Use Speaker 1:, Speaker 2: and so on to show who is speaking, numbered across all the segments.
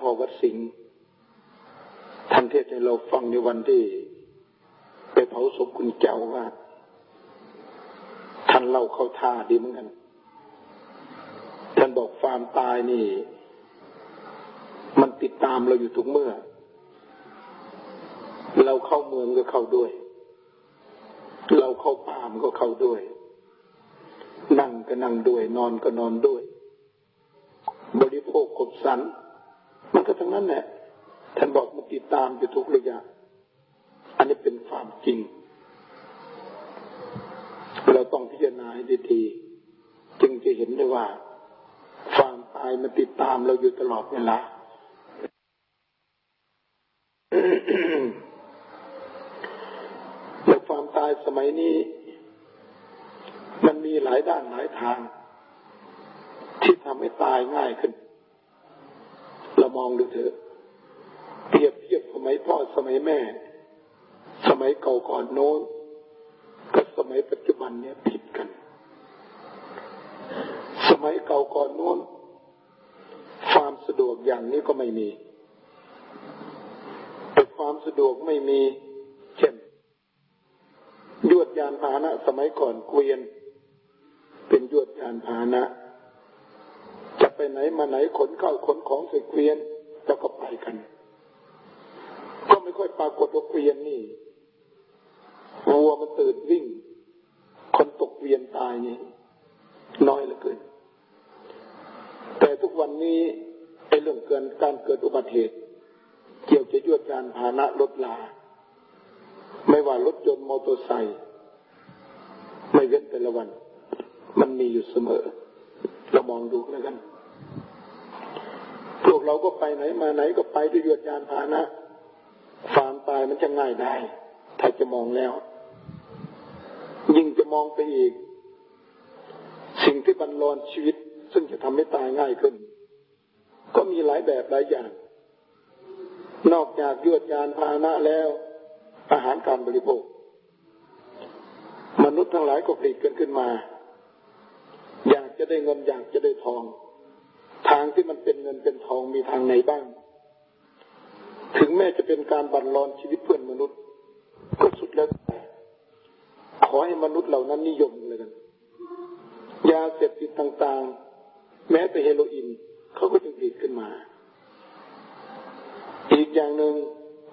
Speaker 1: พ่อวัดสิงห์ท่านเทศให้เราฟังในวันที่ไปเผาศพคุณเจ้าว่า ท่านเล่าเข้าท่าดีเหมือนกัน ท่านบอกฟามตายนี่ มันติดตามเราอยู่ทุกเมื่อ เราเข้าเมืองก็เข้าด้วย เราเข้าป่ามก็เข้าด้วย นั่งก็นั่งด้วย นอนก็นอนด้วย บริโภคขบสัน มันก็ทั้งนั้นแหละท่านบอกมันติดตามอยู่ทุกระยะ อันนี้เป็นความจริง เราต้องพิจารณาให้ดีๆจึงจะเห็นได้ว่า ความตายมันติดตามเราอยู่ตลอดเวลาและความตายสมัยนี้ มันมีหลายด้านหลายทาง ที่ทำให้ตายง่ายขึ้น เรามองดูเถอะเปรียบเทียบสมัยพ่อสมัยแม่ สมัยเก่าก่อนโน้นกับสมัยปัจจุบันเนี่ยผิดกัน สมัยเก่าก่อนโน้นความสะดวกอย่างนี้ก็ไม่มีแต่ความสะดวกไม่มีเช่นยวดยานพาหนะ สมัยก่อนเกวียน เป็นยวดยานพาหนะจะ ไปไหนมาไหนขนเข้าขนของใส่เกวียนแล้วก็ไปกัน ก็ไม่ค่อยปรากฏว่าเกวียนนี่วัวมันตื่นวิ่ง คนตกเวียนตายนี่น้อยเหลือเกิน แต่ทุกวันนี้ไอ้เรื่องเกินการเกิดอุบัติเหตุ เกี่ยวจะยวดยานพาหนะรถลา ไม่ว่ารถยนต์มอเตอร์ไซค์ไม่เว้นแต่ละวัน มันมีอยู่เสมอ เรามองดูแล้วกัน พวกเราก็ไปไหนมาไหนก็ไปด้วยยวดยานพานะความตายมันจะง่ายได้ ถ้าจะมองแล้ว ยิ่งจะมองไปอีก สิ่งที่บันลอนชีวิต ซึ่งจะทำให้ตายง่ายขึ้น ก็มีหลายแบบหลายอย่าง นอกจากยวดยานพานะแล้ว อาหารการบริโภค มนุษย์ทั้งหลายก็ผลิตกันขึ้นมา อยากจะได้เงินอยากจะได้ทอง ทางที่มันเป็นเงินเป็นทองมีทางไหนบ้าง ถึงแม้จะเป็นการบันลอนชีวิตเพื่อนมนุษย์ ก็สุดแล้วแต่ขอให้มนุษย์เหล่านั้นนิยมเลยกันยาเสพติดต่างๆ แม้แต่เฮโรอีนเขาก็จึงผลิตขึ้นมา อีกอย่างหนึ่ง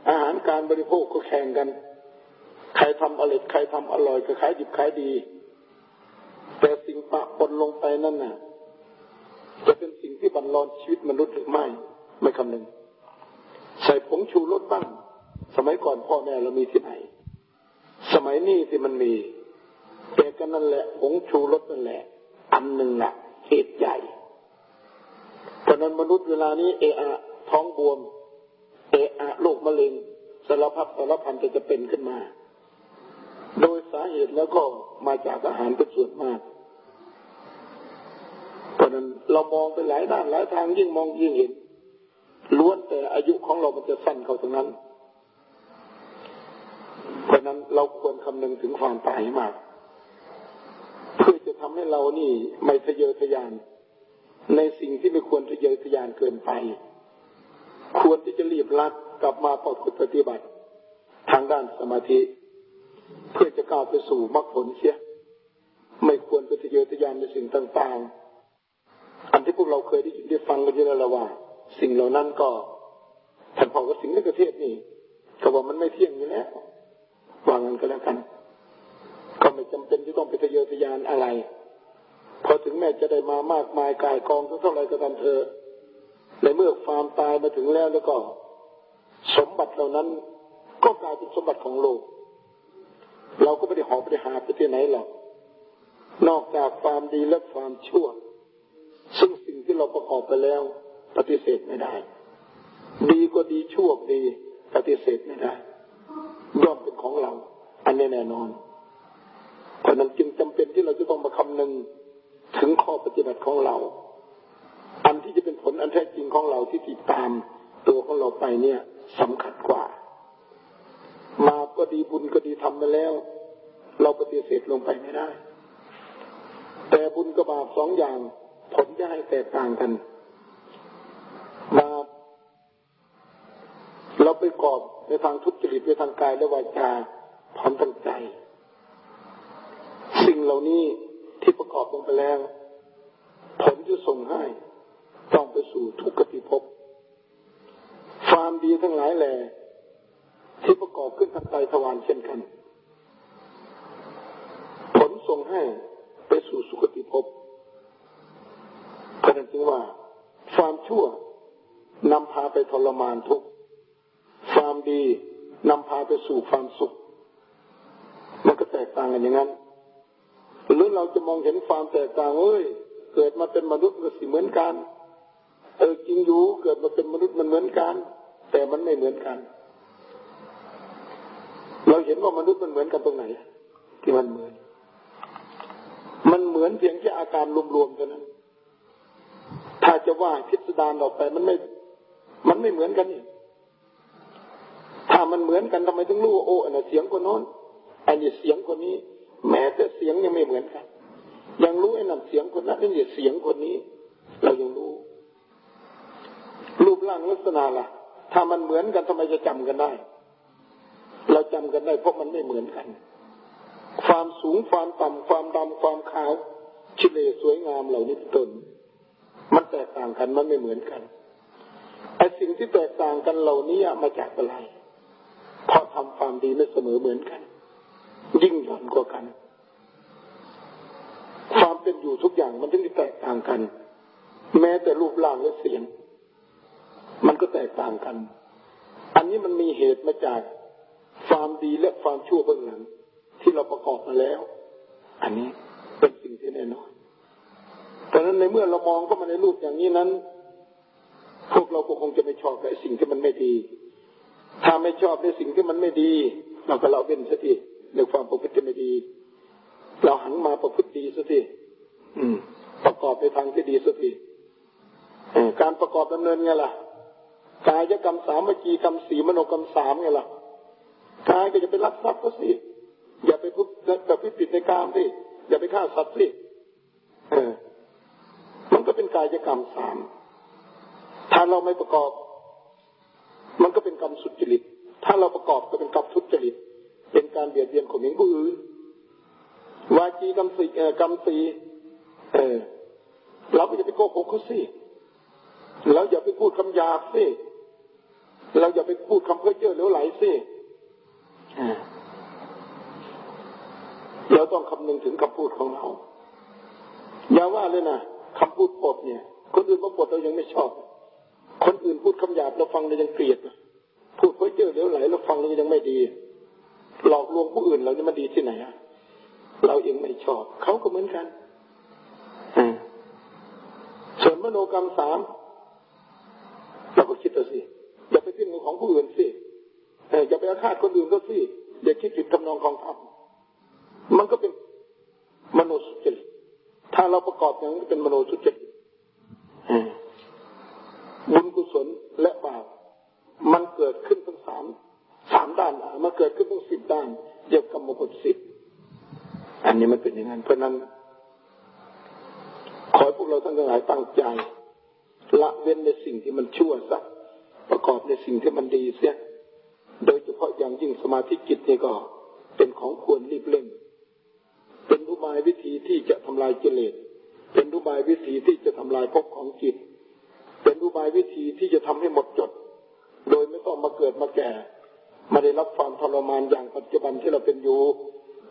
Speaker 1: อาหารการบริโภคก็แข่งกัน ใครทำอร่อยใครทำอร่อยก็ขายดิบขายดี แต่สิ่งปะปนลงไปนั่นน่ะจะเป็น ที่บันลอนชีวิตมนุษย์หรือไม่ ไม่คำนึง ใส่ผงชูรสบ้าง สมัยก่อนพ่อแม่เรามีที่ไหน สมัยนี้ที่มันมีแต่กันนั่นแหละผงชูรสนั่นแหละ อันหนึ่งแหละเหตุใหญ่เพราะนั้นมนุษย์เวลานี้เอะท้องบวม เอะอะโรคมะเร็งสารพัดสารพันจะจะเป็นขึ้นมา โดยสาเหตุแล้วก็มาจากอาหารเป็นส่วนมาก ราะนั้นเรามองไปหลายด้านหลายทางยิ่งมองยิ่งเห็นล้วนแต่อายุของเรามันจะสั้นเข้าตรงนั้น เพราะนั้นเราควรคำนึงถึงความตายมาก เพื่อจะทำให้เรานี่ไม่ทะเยอทะยาน ในสิ่งที่ไม่ควรทะเยอทะยานเกินไป ควรที่จะรีบรัดกลับมาประพฤติปฏิบัติ ทางด้านสมาธิ เพื่อจะก้าวไปสู่มรรคผลเสียไม่ควรไปทะเยอทะยานในสิ่งต่างๆ อันที่พวกเราเคยได้ยินได้ฟังกันเยอะแล้วว่า สิ่งเหล่านั้นก็ท่านพ่อก็สิ่งในประเทศนี่ก็ว่ามันไม่เที่ยงอยู่แล้ววางกันก็แล้วกัน ก็ไม่จำเป็นที่ต้องไปทะเยอทะยานอะไร พอถึงแม้จะได้มามากมายกายกองเท่าไรก็ตามเธอในเมื่อความตายมาถึงแล้วแล้วก็ สมบัติเหล่านั้นก็กลายเป็นสมบัติของโลก เราก็ไม่ได้หอบไปหาไปที่ไหนหรอกนอกจากความดีและความชั่ว ซึ่งสิ่งที่เราประกอบไปแล้ว ปฏิเสธไม่ได้ ดีก็ดีชั่วดี ปฏิเสธไม่ได้ย่อมเป็นของเรา อันนี้แน่นอนเพราะนั้นจึงจำเป็นที่เราจะต้องมาคำนึงถึงข้อปฏิบัติของเรา อันที่จะเป็นผลอันแท้จริงของเราที่ติดตามตัวของเราไปเนี่ยสำคัญกว่า มาก็ดีบุญก็ดีทำมาแล้ว เราปฏิเสธลงไปไม่ได้ แต่บุญกับบาปสองอย่าง ผลจะให้แตกต่างกันบาปเราไปกอบในทางทุจริตในทางกายและวาจาพร้อมทั้งใจ สิ่งเหล่านี้ที่ประกอบลงไปแล้ว ผลจะส่งให้ต้องไปสู่ทุกขติภพความดีทั้งหลายแหล่ที่ประกอบขึ้นทางใจทวารเช่นกัน ผลส่งให้ไปสู่สุคติภพ เพราะนั้นจึงว่าความชั่วนำพาไปทรมานทุกข์ความดีนำพาไปสู่ความสุข มันก็แตกต่างกันอย่างนั้น หรือเราจะมองเห็นความแตกต่างเอ้ย เกิดมาเป็นมนุษย์ก็สิเหมือนกัน เออจริงอยู่เกิดมาเป็นมนุษย์มันเหมือนกัน แต่มันไม่เหมือนกัน เราเห็นว่ามนุษย์มันเหมือนกันตรงไหน ที่มันเหมือน มันเหมือนเพียงแค่อาการรวมๆเท่านั้น จะว่าพิสดารออกไป มันไม่ มันไม่เหมือนกันนี่ถ้ามันเหมือนกันทำไมถึงรู้ว่าโอ้อันเสียงคนโน้นอันนี้เสียงคนนี้ แม้แต่เสียงยังไม่เหมือนกัน ยังรู้ไอ้นั่นเสียงคนนั้นนี่เสียงคนนี้ เรายังรู้ รูปร่างลักษณะล่ะ ถ้ามันเหมือนกันทำไมจะจำกันได้ เราจำกันได้เพราะมันไม่เหมือนกัน ความสูงความต่ำความดำความขาวชิเลสวยงามเหล่านี้เป็นต้นางกันมันไม่เหมือนกันไอ้สิ่งที่แตกต่างกันเหล่านี้มาจากอะไร เพราะทำความดีไม่เสมอเหมือนกัน ยิ่งหย่อนกว่ากัน ความเป็นอยู่ทุกอย่างมันถึงแตกต่างกัน แม้แต่รูปร่างและเสียง มันก็แตกต่างกัน อันนี้มันมีเหตุมาจากความดีและความชั่วเบื้องหลังที่เราประกอบมาแล้ว อันนี้เป็นสิ่งที่แน่นอน เพราะนั้นในเมื่อเรามองเข้ามาในรูปอย่างนี้นั้น พวกเราก็คงจะไม่ชอบกับสิ่งที่มันไม่ดี ถ้าไม่ชอบในสิ่งที่มันไม่ดี เราก็เราเป็นสติในความประพฤติไม่ดี เราหันมาประพฤติดีสติอืม ประกอบในทางที่ดีสติการประกอบดำเนินไงล่ะกายกรรมสามวิจีกรรมสีมโนกรรมสามไงล่ะกายก็จะไปรักทรัพย์ก็สิอย่าไปพูดแบบพิปิดในกามสิอย่าไปฆ่าสัตว์สิ เป็นกายกรรมสามถ้าเราไม่ประกอบ มันก็เป็นกรรมสุจริต ถ้าเราประกอบก็เป็นกรรมทุจริต เป็นการเบียดเบียนของหงผู้อื่นวาจีกรรมสีกรรมสีเออเราก็จะไปโกหกเขาสิเราอย่าไปพูดคำหยาบสิเราอย่าไปพูดคำเพ้อเจ้อเหลวไหลสิเราต้องคำนึงถึงคำพูดของเรา อย่าว่าเลยนะ คำพูดปดเนี่ย คนอื่นมาปดเรายังไม่ชอบ คนอื่นพูดคำหยาบเราฟังเรายังเกลียด พูดเพ้อเจ้อเหลวไหลเราฟังเรายังไม่ดี หลอกลวงผู้อื่นเราจะมาดีที่ไหนอะเราเองไม่ชอบ เขาก็เหมือนกันส่วนมโนกรรมสามเราก็คิดเอาสิอย่าไปพิมพ์ของผู้อื่นสิอย่าไปอาฆาตคนอื่นก็สิอย่าคิดผิดทำนองของธรรมมันก็เป็นมโนสุจริต ถ้าเราประกอบอย่างนี้เป็นมโนสุจริตบุญกุศลและบาปมันเกิดขึ้นทั้งสามสามด้านมันเกิดขึ้นทั้งสิบด้านเดียวกับมกุฎสิบอันนี้มันเป็นอย่างนั้นเพราะนั้น ขอให้พวกเราทั้งหลายตั้งใจ ละเว้นในสิ่งที่มันชั่วสักประกอบในสิ่งที่มันดีเสีย โดยเฉพาะอย่างยิ่งสมาธิจิตนี่ก็เป็นของควรรีบเร่ง เป็นรูบายวิธีที่จะทำลายกิเลสเป็นรูบายวิธีที่จะทำลายภพของจิต เป็นอุบายวิธีที่จะทำให้หมดจด โดยไม่ต้องมาเกิดมาแก่มาได้รับความทรมานอย่างปัจจุบันที่เราเป็นอยู่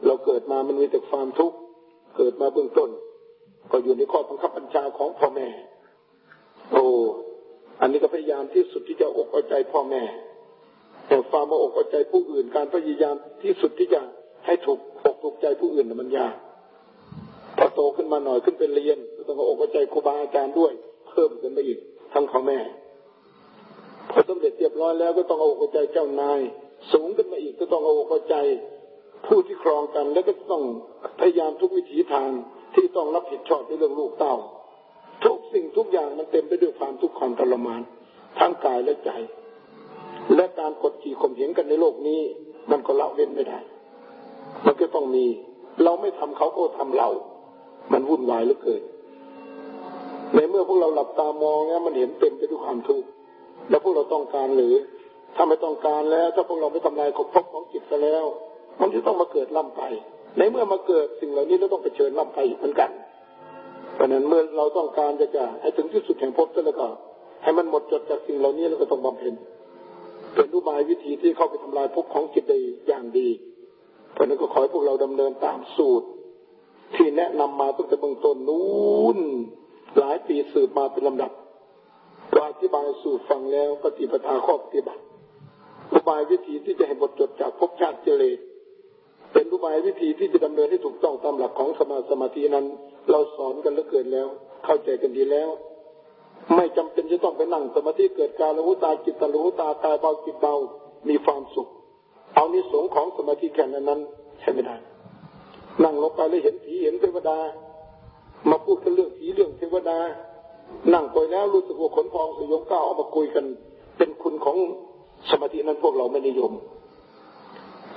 Speaker 1: เราเกิดมามันมีแต่ความทุกข์เกิดมาเบื้องต้น ก็อยู่ในข้อบังคับบัญชาของพ่อแม่ โอ้อันนี้ก็พยายามที่สุดที่จะอกเอาใจพ่อแม่แต่ความมาอกเอาใจผู้อื่น การพยายามที่สุดที่จะให้ถูก อกถูกใจผู้อื่นมันยากพอโตขึ้นมาหน่อยขึ้นเป็นเรียนก็ต้องอกเอาใจครูบาอาจารย์ด้วย เพิ่มขึ้นไปอีกทั้งพ่อแม่พอสำเร็จเรียบร้อยแล้วก็ต้องเอาอกใจเจ้านาย สูงขึ้นมาอีกก็ต้องเอาอกใจผู้ที่ครองกันแล้วก็ต้องพยายามทุกวิถีทางที่ต้องรับผิดชอบในเรื่องลูกเต้า ทุกสิ่งทุกอย่างมันเต็มไปด้วยความทุกข์ความทรมานทั้งกายและใจ และการกดขี่ข่มเหงกันในโลกนี้ มันก็ละเว้นไม่ได้ มันก็ต้องมี เราไม่ทำเขาก็ทำเรา มันวุ่นวายเหลือเกินในเมื่อพวกเราหลับตามองเนี่ยมันเห็นเต็มไปด้วยความทุกข์แล้วพวกเราต้องการหรือ ถ้าไม่ต้องการแล้ว ถ้าพวกเราไม่ทำลายภพของจิตซะแล้ว มันจะต้องมาเกิดล่ำไป ในเมื่อมาเกิดสิ่งเหล่านี้เราต้องเผชิญล่ำไปอีกเหมือนกันเพราะนั้นเมื่อเราต้องการจะจะให้ถึงที่สุดแห่งภพแล้วก็ให้มันหมดจดจากสิ่งเหล่านี้แล้วก็ต้องบำเพ็ญเป็นรูปายวิธีที่เข้าไปทำลายภพของจิตได้อย่างดี เพราะนั้นก็ขอให้พวกเราดำเนินตามสูตร ที่แนะนำมาตั้งแต่เบื้องต้นนู้นหลายปีสืบมาเป็นลำดับก็อธิบายสูตรฟังแล้วปฏิปทาข้อปฏิบัติอุบายวิธีที่จะให้บทจดจากภพชาติเจริญเป็นอุบายวิธีที่จะดำเนินให้ถูกต้องตามหลักของสมาสมาธินั้น เราสอนกันแล้วเกินแล้ว เข้าใจกันดีแล้ว ไม่จำเป็นจะต้องไปนั่งสมาธิเกิดการรู้ตาจิตตรู้ตาตายเบาจิตเบามีความสุข เอานิสงของสมาธิแค่นั้นนั้นใช่ไม่ได้ นั่งลงไปแล้วเห็นผีเห็นเทวดา มาพูดกันเรื่องผีเรื่องเทวดา นั่งไปแล้วรู้สึกว่าขนพองสยองก้าวออกมาคุยกัน เป็นคุณของสมาธินั้นพวกเราไม่นิยม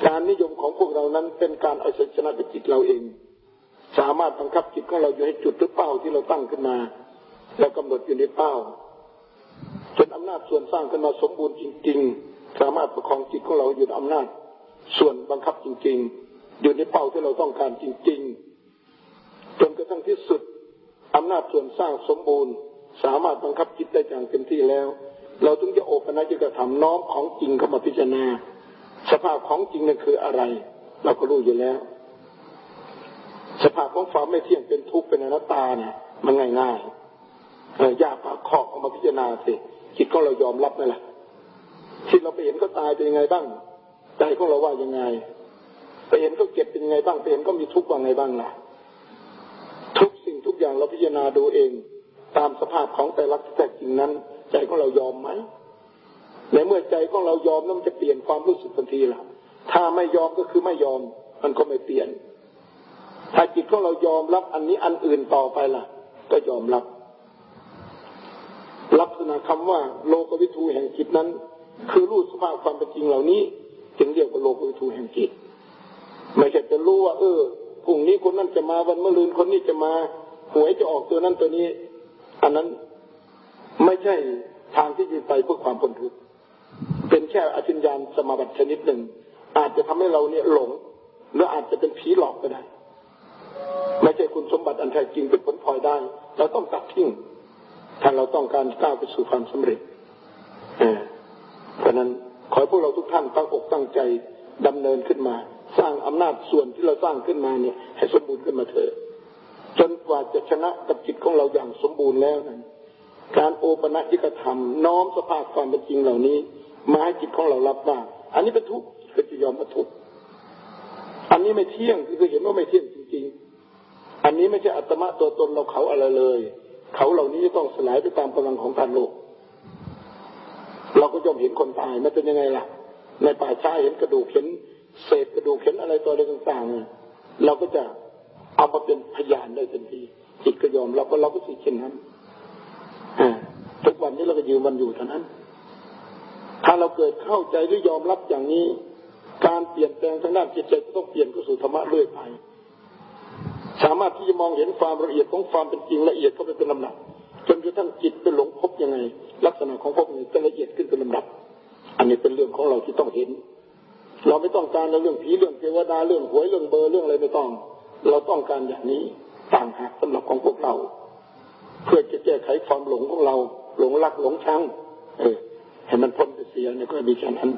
Speaker 1: การนิยมของพวกเรานั้นเป็นการเอาชนะจิตเราเอง สามารถบังคับจิตของเราอยู่ให้จุดหรือเป้าที่เราตั้งขึ้นมาแล้วกำหนดอยู่ในเป้าจนอำนาจส่วนสร้างขึ้นมาสมบูรณ์จริง ๆ สามารถประคองจิตของเราอยู่ในอำนาจ ส่วนบังคับจริง ๆ อยู่ในเป้าที่เราต้องการจริง ๆ จนกระทั่งที่สุดอำนาจส่วนสร้างสมบูรณ์ สามารถบังคับจิตได้อย่างเต็มที่แล้ว เราถึงจะโอปนัญญกระทำน้อมของจริงเข้ามาพิจารณา สภาพของจริงนั่นคืออะไร เราก็รู้อยู่แล้ว สภาพของความไม่เที่ยงเป็นทุกข์เป็นอนัตตาเนี่ยมันง่ายๆยากปากขอกเอามาพิจารณาสิจิตของเรายอมรับนั่นแหละ ที่เราไปเห็นก็ตายเป็นยังไงบ้าง ใจของเราว่ายังไง ไปเห็นก็เก็บเป็นยังไงบ้างไปเห็นก็มีทุกข์ว่าไงบ้างล่ะ ทุกสิ่งทุกอย่างเราพิจารณาดูเอง ตามสภาพของแต่ละที่แท้จริงนั้น ใจของเรายอมไหมในเมื่อใจของเรายอมแล้วมันจะเปลี่ยนความรู้สึกทันทีล่ะ ถ้าไม่ยอมก็คือไม่ยอม มันก็ไม่เปลี่ยน ถ้าจิตของเรายอมรับอันนี้อันอื่นต่อไปล่ะ ก็ยอมรับ ลักษณะคำว่า โลกวิทูแห่งจิตนั้น คือรู้สภาพความเป็นจริงเหล่านี้ จึงเรียกว่าโลกวิทูแห่งจิตไม่ใช่จะรู้ว่า เออพรุ่งนี้คนนั้นจะมาวันมะรืนคนนี้จะมาหวยจะออกตัวนั้นตัวนี้ อันนั้นไม่ใช่ทางที่จะไปเพื่อความพ้นทุกข์เป็นแค่อธิญญาณสมาบัติชนิดหนึ่ง อาจจะทำให้เราเนี่ยหลงหรืออาจจะเป็นผีหลอกก็ได้ไม่ใช่คุณสมบัติอันแท้จริงเป็นผลพลอยได้ เราต้องตัดทิ้งถ้าเราต้องการก้าวไปสู่ความสำเร็จ ราะนั้นขอให้พวกเราทุกท่านตั้งอกตั้งใจดำเนินขึ้นมา สร้างอำนาจส่วนที่เราสร้างขึ้นมาเนี่ย ให้สมบูรณ์ขึ้นมาเถอะจนกว่าจะชนะกับจิตของเราอย่างสมบูรณ์แล้วนั้นการโอปนัญิกธรรม น้อมสภาพความเป็นจริงเหล่านี้ มาให้จิตของเรารับว่าอันนี้เป็นทุกข์ก็จะยอมมาทุกข์อันนี้ไม่เที่ยงคือเห็นว่าไม่เที่ยงจริง ๆ อันนี้ไม่ใช่อัตมะตัวตนเราเขาอะไรเลย เขาเหล่านี้จะต้องสลายไปตามกำลังของธานโลก ย่อมเห็นคนตายมันเป็นยังไงล่ะ ในป่าช้าเห็นกระดูกเห็นเศษกระดูกเห็นอะไรตัวอะไรต่างๆ เราก็จะเอามาเป็นพยานได้ทันทีจิตก็ยอมเรับว่าเราก็สิเช่นนั้นทุกวันนี้เราก็ยืนวันอยู่เท่านั้น ถ้าเราเกิดเข้าใจหรือยอมรับอย่างนี้ การเปลี่ยนแปลงทางด้านจิตใจก็ต้องเปลี่ยนเข้าสู่ธรรมะเรื่อยไป สามารถที่จะมองเห็นความละเอียดของความเป็นจริงละเอียดเข้าไปเป็นลำดับ จนกระทั่งจิตไปหลงพบยังไง ลักษณะของพบนี้จะละเอียดขึ้นเป็นลำดับ อันนี้เป็นเรื่องของเราที่ต้องเห็น เราไม่ต้องการเรื่องผีเรื่องเทวดาเรื่องหวยเรื่องเบอร์เรื่องอะไรไม่ต้อง เราต้องการอย่างนี้ต่างหากสำหรับของพวกเรา เพื่อจะแก้ไขความหลงของเรา หลงรักหลงชังเออให้มันพ้นไปเสียเนี่ยก็มีแค่นั้น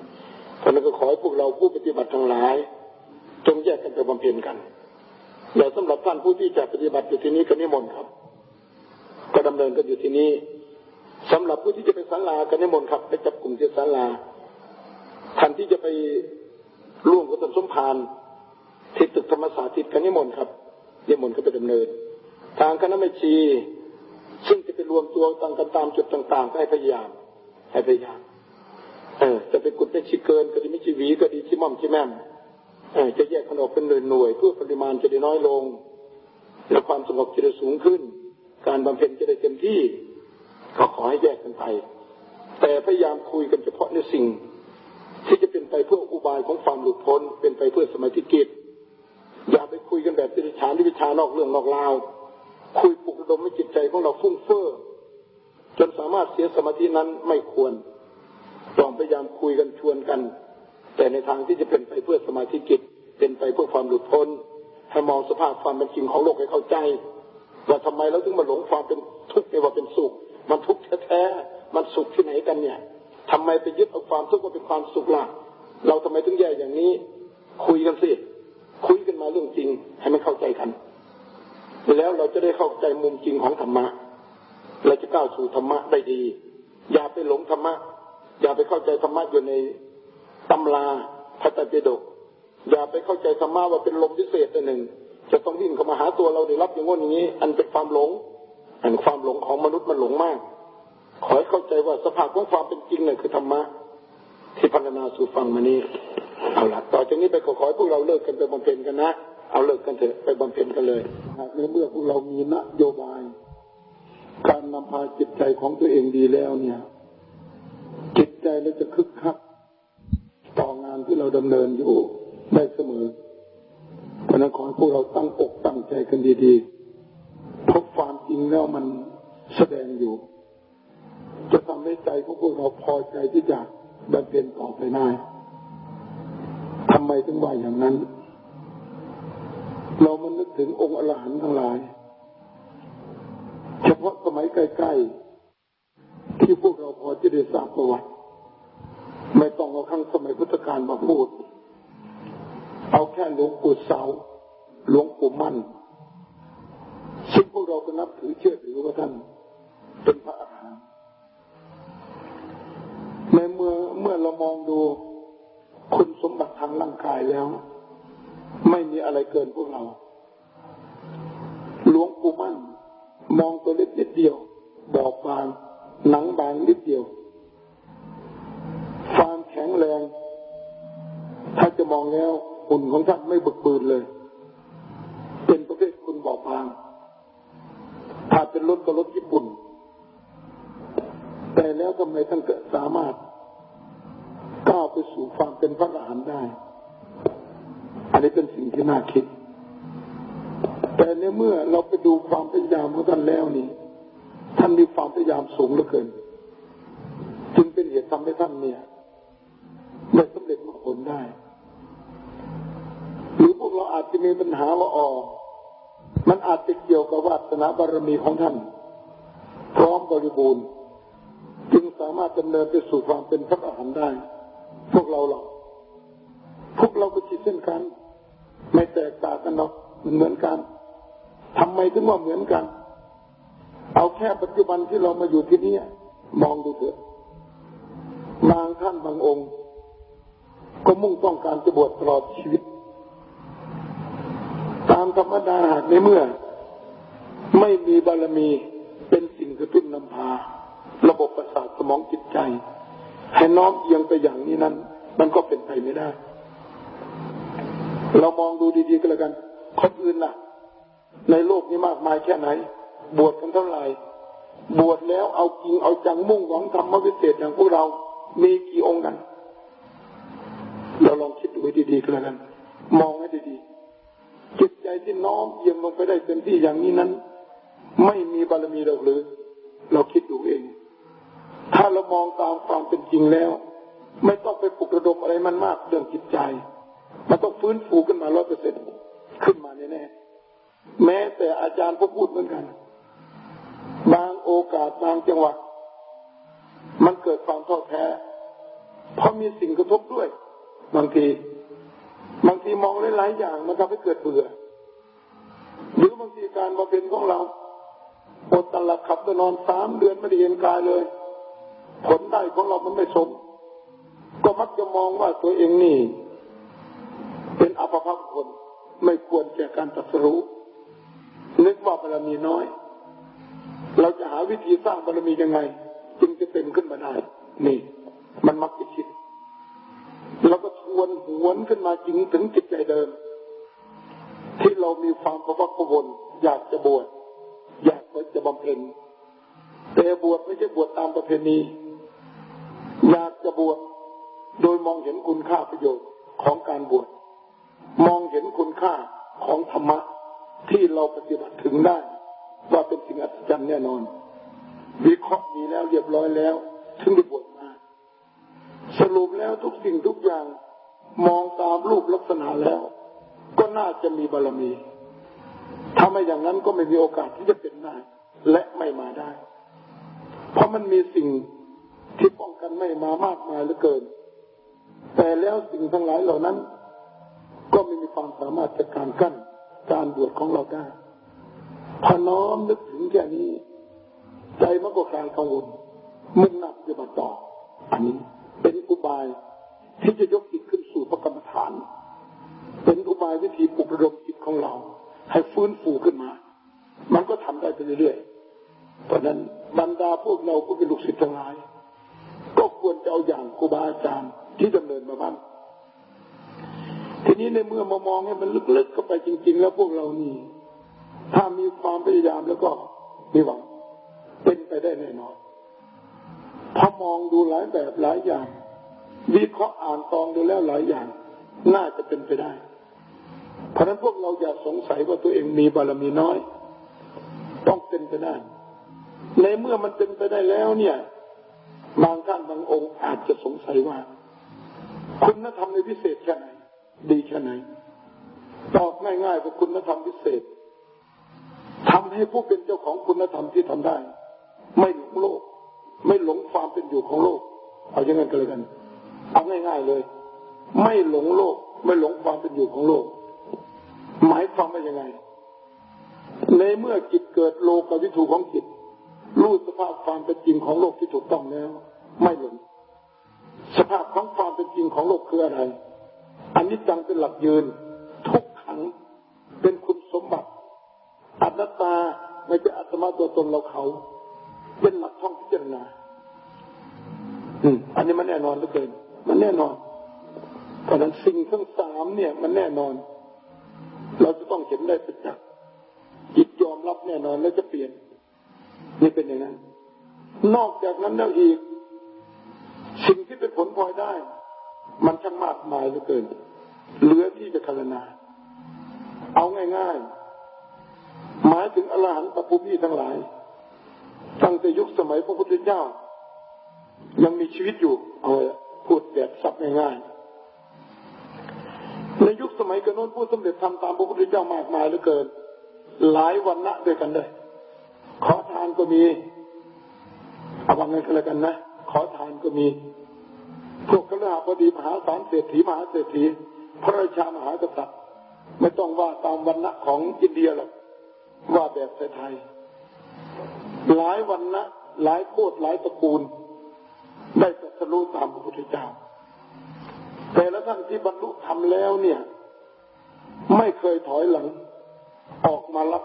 Speaker 1: เพราะนั้นก็ขอให้พวกเราผู้ปฏิบัติทั้งหลาย จงแยกกันไปบำเพ็ญกันแล้วสำหรับท่านผู้ที่จะปฏิบัติอยู่ที่นี้ก็นิมนต์ครับ ก็ดำเนินกันอยู่ที่นี้สำหรับผู้ที่จะไปศาลาก็นิมนต์ครับไปจับกลุ่มที่ศาลาท่านที่จะไปร่วมกับต้นสมภารที่ตึกธรรมศาสตร์ทิศกันนิมนต์ครับนิมนต์ก็ไปดำเนิน ทางคณะไม่ชี ซึ่งจะไปรวมตัวต่างกันตามจุดต่างๆให้พยายามให้พยายามเออจะไปกุดไปชิเกินก็ดีไม่ชีวีก็ดีชิม่อมชิแม่มเออจะแยกขนมเป็นหน่วยหน่วยเพื่อปริมาณจะได้น้อยลง และความสงบจะได้สูงขึ้น การบำเพ็ญจะได้เต็มที่ก็ขอให้แยกกันไป แต่พยายามคุยกันเฉพาะในสิ่ง ที่จะเป็นไปเพื่ออุบายของความหลุดพ้น เป็นไปเพื่อสมาธิกิจอย่าไปคุยกันแบบดิฉานที่วิชานอกเรื่องนอกราว คุยปลุกระดมให้จิตใจของเราฟุ้งเฟ้อจนสามารถเสียสมาธินั้นไม่ควรต้องพยายามคุยกันชวนกัน แต่ในทางที่จะเป็นไปเพื่อสมาธิกิจเป็นไปเพื่อความหลุดพ้นให้มองสภาพความเป็นจริงของโลกให้เข้าใจ ว่าทำไมเราถึงมาหลงความเป็นทุกข์ในว่าเป็นสุข มันทุกข์แท้ๆมันสุขที่ไหนกันเนี่ยทำไมไปยึดเอาความทุกข์ว่าเป็นความสุขล่ะเราทำไมถึงแย่อย่างนี้ คุยกันสิคุยกันมาเรื่องจริงให้มันเข้าใจกัน แล้วเราจะได้เข้าใจมุมจริงของธรรมะ เราจะก้าวสู่ธรรมะได้ดี อย่าไปหลงธรรมะ อย่าไปเข้าใจธรรมะอยู่ในตำราพระไตรปิฎกอย่าไปเข้าใจธรรมะว่าเป็นลมพิเศษตัวหนึ่ง จะต้องวิ่งเข้ามาหาตัวเราได้รับอย่างง้นอย่างนี้ อันเป็นความหลง อันความหลงของมนุษย์มันหลงมาก ขอให้เข้าใจว่าสภาพของความเป็นจริงเนี่ยคือธรรมะที่พัฒนาสู่ฟังมานี้เอาละต่อจากนี้ไปขอขอให้พวกเราเลิกกันไปบำเพ็ญกันนะเอาเลิกกันเถอะไปบำเพ็ญกันเลยในเมื่อพวกเรามีนโยบาย การนำพาจิตใจของตัวเองดีแล้วเนี่ย จิตใจเราจะคึกคักต่องานที่เราดำเนินอยู่ได้เสมอ เพราะนั้นขอให้พวกเราตั้งอกตั้งใจกันดีๆเพราะความจริงแล้วมันแสดงอยู่ จะทำให้ใจของพวกเราพอใจที่จะบำเพ็ญต่อไปได้ทำไมถึงว่าอย่างนั้น เรามันนึกถึงองค์อรหันต์ทั้งหลาย เฉพาะสมัยใกล้ๆ ที่พวกเราพอจะได้ทราบประวัติ ไม่ต้องเอาครั้งสมัยพุทธกาลมาพูด เอาแค่หลวงปู่เสาหลวงปู่มั่นซึ่งพวกเราก็นับถือเชื่อถือว่าท่านเป็นพระอรหันต์ในเมื่อเมื่อเรามองดูคุณสมบัติทางร่างกายแล้ว ไม่มีอะไรเกินพวกเรา หลวงปู่มั่น มองตัวเล็กนิดเดียว บอบบางหนังบางนิดเดียวความแข็งแรง ถ้าจะมองแล้ว หุ่นของท่านไม่บึกบืนเลย เป็นประเภทคุณบอบบาง ถ้าเป็นรถก็รถญี่ปุ่น แต่แล้วทำไมท่านเกิดสามารถก้าวไปสู่ความเป็นพระอรหันต์ได้ อันนี้เป็นสิ่งที่น่าคิด แต่ในเมื่อเราไปดูความพยายามของท่านแล้วนี่ ท่านมีความพยายามสูงเหลือเกิน จึงเป็นเหตุทำให้ท่านเนี่ยได้สำเร็จมรรคผลได้ รือพวกเราอาจจะมีปัญหาว่าอ๋อมันอาจจะเกี่ยวกับวาสนาบารมีของท่าน พร้อมบริบูรณ์จึงสามารถดำเนินไปสู่ความเป็นพระอรหันต์ได้ พวกเราหรอกพวกเราก็คิดเช่นกัน ไม่แตกต่างกันหรอกเหมือนกันทำไมถึงว่าเหมือนกัน เอาแค่ปัจจุบันที่เรามาอยู่ที่นี่มองดูเถอะบางท่านบางองค์ ก็มุ่งต้องการจะบวชตลอดชีวิต ธรรมดาในเมื่อ ไม่มีบารมีเป็นสิ่งกระตุ้นนำพา ระบบประสาทสมองจิตใจ ให้น้อมเอียงไปอย่างนี้นั้น มันก็เป็นไปไม่ได้ เรามองดูดีๆก็แล้วกันคนอื่นล่ะ ในโลกนี้มากมายแค่ไหน บวชกันเท่าไหร่บวชแล้วเอาจริงเอาจังมุ่งหวังธรรมวิเศษอย่างพวกเรา มีกี่องค์กัน เราลองคิดดูดีๆก็แล้วกัน มองให้ดีๆ จิตใจที่น้อมเอียงลงไปได้เต็มที่อย่างนี้นั้น ไม่มีบารมีเราหรือ เราคิดดูเอง ถ้าเรามองตามความเป็นจริงแล้ว ไม่ต้องไปปลุกระดมอะไรมันมากเรื่องจิตใจ มันต้องฟื้นฟูขึ้นมาร้อยเปอร์เซ็นขึ้นมาแน่ๆแม้แต่อาจารย์ก็พูดเหมือนกัน บางโอกาสบางจังหวะมันเกิดความท้อแท้เพราะมีสิ่งกระทบด้วย บางที บางทีมองหลายๆอย่างมันทำให้เกิดเบื่อ หรือบางทีการมาเป็นของเราอดตลับขับตนอนสามเดือนไม่ได้เห็นกายเลย ผลได้ของเรามันไม่สม ก็มักจะมองว่าตัวเองนี่ เป็นอัปภพคนไม่ควรแก่การตัดสู้นึกว่าบารมีน้อย เราจะหาวิธีสร้างบารมียังไง จึงจะเต็มขึ้นมาได้ นี่ มันมักจะคิด เราก็ชวนหวนขึ้นมาจริงถึงจิตใจเดิม ที่เรามีความประวัติวนอยากจะบวชอยากจะบำเพ็ญแต่บวชไม่ใช่บวชตามประเพณีอยากจะบวชโดยมองเห็นคุณค่าประโยชน์ของการบวชมองเห็นคุณค่าของธรรมะที่เราปฏิบัติถึงได้ ว่าเป็นสิ่งอัศจรรย์แน่นอน วิเคราะห์มีแล้วเรียบร้อยแล้ว ถึงได้บวช มาแล้วทุกสิ่งทุกอย่างมองตามรูปลักษณะแล้ว ก็น่าจะมีบารมี ถ้าไม่อย่างนั้นก็ไม่มีโอกาสที่จะเป็นได้และไม่มาได้ เพราะมันมีสิ่งที่ป้องกันไม่มามากมายเหลือเกิน แต่แล้วสิ่งทั้งหลายเหล่านั้น ก็ไม่มีความสามารถจะการกั้นการบวชของเราได้พอน้อมนึกถึงแค่นี้ ใจมันก็คลายกังวลมุ่งหนักจะมาต่ออันนี้ เป็นอุบายที่จะยกจิตขึ้นสู่พระกรรมฐาน เป็นอุบายวิธีปลุกระดมจิตของเรา ให้ฟื้นฟูขึ้นมา มันก็ทำได้ไปเรื่อยๆ เพราะนั้นบรรดาพวกเราผู้เป็นลูกศิษย์ทั้งหลาย ก็ควรจะเอาอย่างครูบาอาจารย์ที่ดำเนินมาบ้างทีนี้ในเมื่อมามองให้มันลึกๆเข้าไปจริง ๆ แล้วพวกเรานี่ถ้ามีความพยายามแล้วก็มีหวังเป็นไปได้แน่นอน มองดูหลายแบบหลายอย่าง วิเคราะห์อ่านตองดูแล้วหลายอย่าง น่าจะเป็นไปได้ เพราะนั้นพวกเราอย่าสงสัยว่าตัวเองมีบารมีน้อย ต้องเป็นไปได้ ในเมื่อมันเป็นไปได้แล้วเนี่ย บางท่านบางองค์อาจจะสงสัยว่า คุณธรรมในพิเศษแค่ไหน ดีแค่ไหน ตอบง่ายๆว่าคุณธรรมพิเศษทำให้ผู้เป็นเจ้าของคุณธรรมที่ทำได้ ไม่หลงโลก ไม่หลงความเป็นอยู่ของโลก เอาอย่างนั้นก็เลยกัน เอาง่าย ๆเลย ไม่หลงโลก ไม่หลงความเป็นอยู่ของโลก หมายความว่ายังไง ในเมื่อจิตเกิดโลกกับวิถูของจิตรู้สภาพความเป็นจริงของโลกที่ถูกต้องแล้ว ไม่หลงสภาพของความเป็นจริงของโลกคืออะไรอันนี้จังเป็นหลักยืน ทุกขังเป็นคุณสมบัติ อัตตาไม่ใช่อัตมาตัวตนเราเขา เป็นหลักท่องพิจารณา อืม อันนี้มันแน่นอนเหลือเกิน มันแน่นอน เพราะนั้นสิ่งทั้งสามเนี่ย มันแน่นอน เราจะต้องเห็นได้ประจักษ์จิตยอมรับแน่นอนแล้วจะเปลี่ยน นี่เป็นอย่างนั้น นอกจากนั้นแล้วอีก สิ่งที่เป็นผลพลอยได้ มันช่างมากมายเหลือเกิน เหลือที่จะคารนา เอาง่าย ๆ หมายถึงอรหันตภูมิทั้งหลาย ตั้งแต่ยุคสมัยพระพุทธเจ้า ยังมีชีวิตอยู่เอาพูดแบบซับง่ายๆในยุคสมัยกระโน้นผู้สำเร็จทำตามพระพุทธเจ้ามากมายเหลือเกิน หลายวันณะด้วยกันเลยขอทานก็มีเอาวังเงินกันแล้วกันนะขอทานก็มีพวกกระหาพอดีมหาศาลเศรษฐีมหาเศรษฐีพระราชามหากษัตริย์ไม่ต้องว่าตามวันณะของอินเดียหรอกว่าแบบไทย หลายวันนะหลายโคตรหลายตระกูล ได้ตรัสรู้ตามพระพุทธเจ้า แต่ละท่านที่บรรลุธรรมแล้วเนี่ย ไม่เคยถอยหลัง ออกมารับ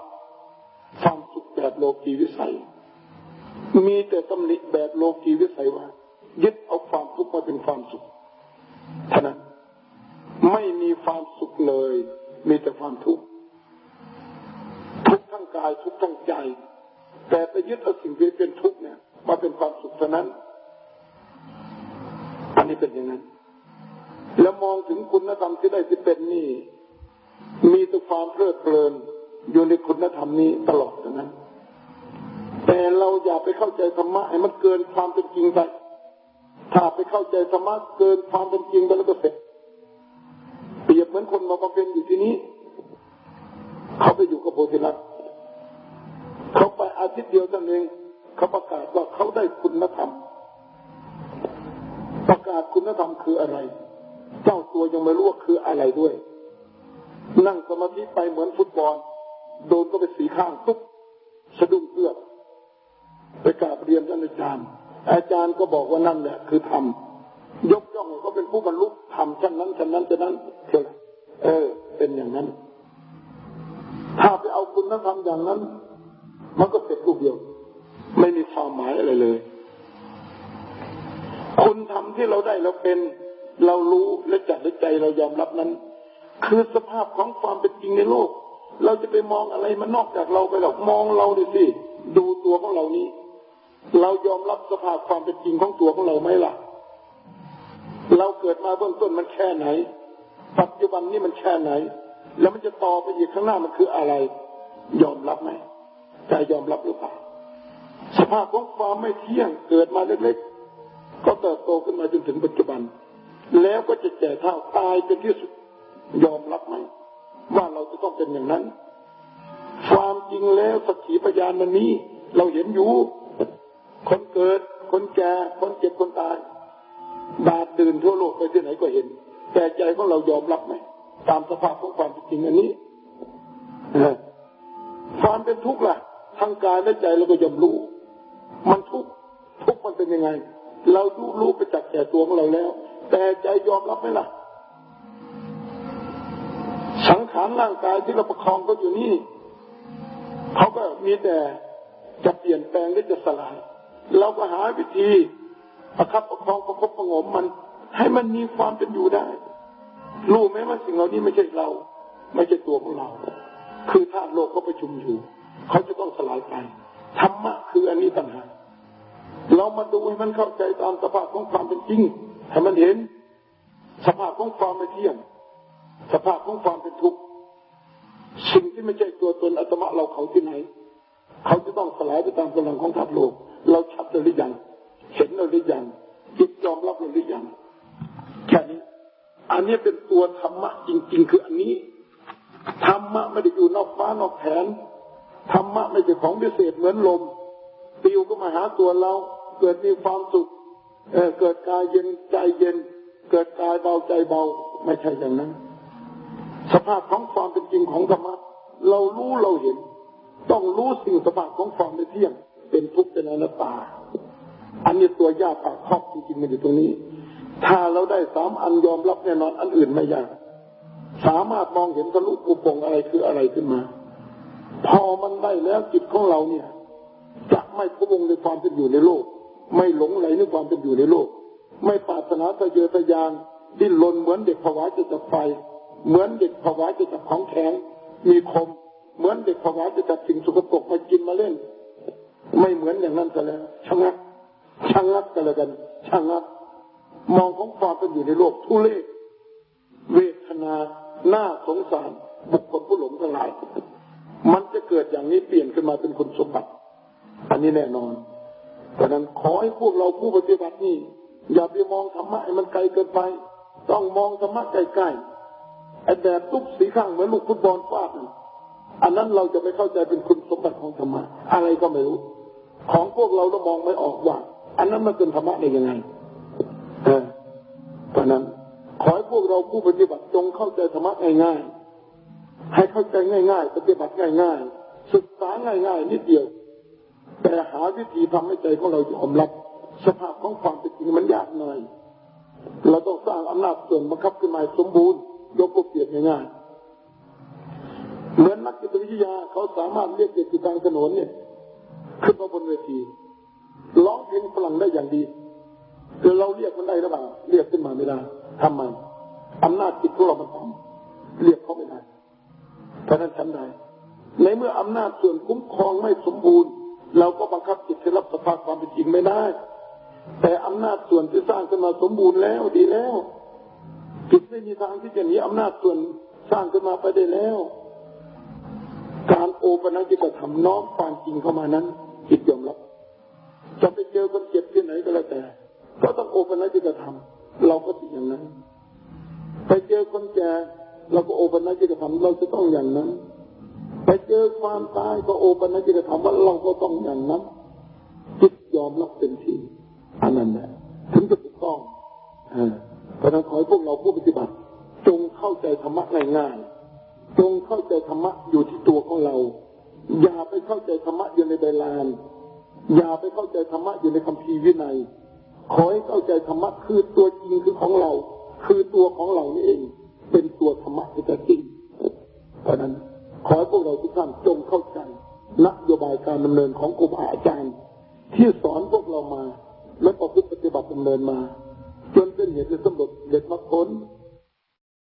Speaker 1: ความสุขแบบโลกีวิสัย มีแต่ตำหนิแบบโลกีวิสัยว่า ยึดเอาความทุกข์มาเป็นความสุขท่านั้นไม่มีความสุขเลย มีแต่ความทุกข์ทุกทั้งกายทุกทั้งใจ แต่ไปยึดเอาสิ่งที่เป็นทุกข์เนี่ย มาเป็นความสุขเท่านั้น อันนี้เป็นอย่างนั้น แล้วมองถึงคุณธรรมที่ได้ที่เป็นนี่ มีแต่ความเพลิดเพลินอยู่ในคุณธรรมนี้ตลอดดังนั้น แต่เราอย่าไปเข้าใจธรรมะให้มันเกินความเป็นจริงไป ถ้าไปเข้าใจธรรมะเกินความเป็นจริงไปแล้วก็เสร็จเปรียบเหมือนคนมาบำเพ็ญอยู่ที่นี้ เขาไปอยู่กับโพธินัทเขาไป อาทิตย์เดียวท่นเองเขาประกาศว่าเขาได้คุณธรรม ประกาศคุณธรรมคืออะไร เจ้าตัวยังไม่รู้ว่าคืออะไรด้วย นั่งสมาธิไปเหมือนฟุตบอล โดนก็ไปสีข้างตุ๊บสะดุ้งเอื้อไปกราบเรียนท่านอาจารย์ อาจารย์ก็บอกว่านั่นแหละคือธรรมยกย่องก็เป็นผู้บรรลุธรรมชั้นนั้นชั้นนั้นชั้นนั้นเท่าเออ เป็นอย่างนั้น ถ้าไปเอาคุณธรรมอย่างนั้น มันก็เสร็จรูปเดียว ไม่มีความหมายอะไรเลย คุณทำที่เราได้เราเป็นเรารู้และจัดใจเรายอมรับนั้น คือสภาพของความเป็นจริงในโลก เราจะไปมองอะไรมันนอกจากเราไปหรอกมองเราดิสิดูตัวของเรานี้ เรายอมรับสภาพความเป็นจริงของตัวของเราไหมล่ะ เราเกิดมาเบื้องต้นมันแค่ไหน ปัจจุบันนี้มันแค่ไหน แล้วมันจะต่อไปอีกข้างหน้ามันคืออะไร ยอมรับไหม ใจยอมรับหรือเปล่าสภาพของความไม่เที่ยงเกิดมาเล็กๆ ก็เติบโตขึ้นมาจนถึงปัจจุบัน แล้วก็จะแก่เท่าตายเป็นที่สุดยอมรับไหมว่าเราจะต้องเป็นอย่างนั้น ความจริงแล้วสักขีพยานมันนี้ เราเห็นอยู่ คนเกิด คนแก่ คนเจ็บ คนตาย บาดตื่นทั่วโลกไปที่ไหนก็เห็น แต่ใจของเรายอมรับไหมตามสภาพของความจริงอันนี้ความเป็นทุกข์ล่ะ ทางกายและใจเราก็ยอมรู้ มันทุกทุกมันเป็นยังไง เรารู้รู้ไปจากแก่ตัวของเราแล้ว แต่ใจยอมรับไหมล่ะ สังขารร่างกายที่เราประคองก็อยู่นี่เขาก็มีแต่จะเปลี่ยนแปลงหรือจะสลาย เราก็หาวิธีประคับประคองประคบประงมมัน ให้มันมีความเป็นอยู่ได้ รู้ไหมว่าสิ่งเหล่านี้ไม่ใช่เรา ไม่ใช่ตัวของเรา คือธาตุโลกเขาประชุมอยู่ เขาจะต้องสลายไปธรรมะคืออันนี้ต่างหากเรามาดูให้มันเข้าใจตามสภาพของความเป็นจริงให้มันเห็นสภาพของความไม่เที่ยง สภาพของความเป็นทุกข์สิ่งที่ไม่ใช่ตัวตนอัตมะเราเขาที่ไหน เขาจะต้องสลายไปตามกำลังของธาตุโลก เราชัดหรือยังเห็นหรือยังจิตยอมรับหรือยังแค่นี้ อันนี้เป็นตัวธรรมะจริง ๆ คืออันนี้ธรรมะไม่ได้อยู่นอกฟ้านอกแผน ธรรมะไม่ใช่ของพิเศษเหมือนลมปิวก็มาหาตัวเรา เกิดมีความสุขเเกิดกายเย็นใจเย็น เกิดกายเบาใจเบา ไม่ใช่อย่างนั้น สภาพของความเป็นจริงของธรรมะเรารู้เราเห็น ต้องรู้สิ่งสภาพของความไม่เที่ยง เป็นทุกข์เป็นอนัตตา อันนี้ตัวยากปากครอบจริงๆมันอยู่ตรงนี้ ถ้าเราได้สามอันยอมรับแน่นอนอันอื่นไม่ยากสามารถมองเห็นทะลุปุปงอะไรคืออะไรขึ้นมา พอมันได้แล้วจิตของเราเนี่ย จะไม่พวงในความเป็นอยู่ในโลก ไม่หลงไหลในความเป็นอยู่ในโลก ไม่ปรารถนาทะเยอทะยานดิ้นรนเหมือนเด็กภาวะจะจะไฟ เหมือนเด็กภาวะจะจับของแข็งมีคม เหมือนเด็กภาวะจะจับสิ่งสกปรกมากินมาเล่น ไม่เหมือนอย่างนั้นซะแล้วชะงักชะงักกันเลยกันชะงักมองของความเป็นอยู่ในโลกทุเลศเวทนาหน้าสงสารบุคคลผู้หลงทั้งหลาย มันจะเกิดอย่างนี้เปลี่ยนขึ้นมาเป็นคนสมบัติ อันนี้แน่นอนเพราะนั้นขอให้พวกเราผู้ปฏิบัตินี่ อย่าไปมองธรรมะให้มันไกลเกินไป ต้องมองธรรมะใกล้ๆไอ้แบบตุ๊กสีข้างเหมือนลูกฟุตบอลฟาดอันนั้นเราจะไม่เข้าใจเป็นคุณสมบัติของธรรมะอะไรก็ไม่รู้ ของพวกเราเรามองไม่ออกว่า อันนั้นมันเป็นธรรมะได้ยังไงเพราะนั้นขอให้พวกเราผู้ปฏิบัติจงเข้าใจธรรมะง่ายๆ ให้เข้าใจง่าย ๆ ปฏิบัติง่าย ๆ ศึกษาง่าย ๆ นิดเดียว แต่หาวิธีทำให้ใจของเรายอมรับ สภาพของความเป็นจริงมันยากหน่อย เราต้องสร้างอำนาจส่วนบังคับขึ้นมาสมบูรณ์ยกเปรียบง่ายๆเหมือนนักจิตวิทยาเขาสามารถเรียกเด็กที่กลางถนนเนี่ยขึ้นมาบนเวทีร้องเพลงฝรั่งได้อย่างดีคือเราเรียกมันได้หรือเปล่าเรียกขึ้นมาไม่ได้ทำไมอำนาจจิตของเรามันต่ำเรียกเขาไม่ได้ เพราะนั้นฉันได้ในเมื่ออำนาจส่วนคุ้มครองไม่สมบูรณ์ เราก็บังคับจิตให้รับสภาพความเป็นจริงไม่ได้ แต่อำนาจส่วนที่สร้างขึ้นมาสมบูรณ์แล้วดีแล้วจิตไม่มีทางที่จะหนีอำนาจส่วนสร้างขึ้นมาไปได้แล้ว การโอปนัญญิกธรรมน้อมความจริงเข้ามานั้นจิตยอมรับจะไปเจอคนเจ็บที่ไหนก็แล้วแต่ ก็ต้องโอปนัญญิกธรรมเราก็ติอย่างนั้น ไปเจอคนแก่ เราก็โอปนัญญิกธรรมเราจะต้องอย่างนั้นไปเจอความตายก็โอปนัญญิกธรรมว่าเราก็ต้องอย่างนั้นจิตยอมรับเป็นทีอันนั้นแหละถึงจะถูกต้องเพราะนั้นขอให้พวกเราผู้ปฏิบัติ จงเข้าใจธรรมะง่ายๆจงเข้าใจธรรมะอยู่ที่ตัวของเรา อย่าไปเข้าใจธรรมะอยู่ในใบลาน อย่าไปเข้าใจธรรมะอยู่ในคำพีวินัยขอให้เข้าใจธรรมะคือตัวจริงคือของเรา คือตัวของเรานี่เอง เป็นตัวธรรมะที่แท้จริงเพราะนั้นขอให้พวกเราทุกท่านจงเข้าใจนโยบายการดำเนินของครูบาอาจารย์ ที่สอนพวกเรามา และประพฤติปฏิบัติดำเนินมา จนเป็นเหตุให้สมบเด็ดมรรคผล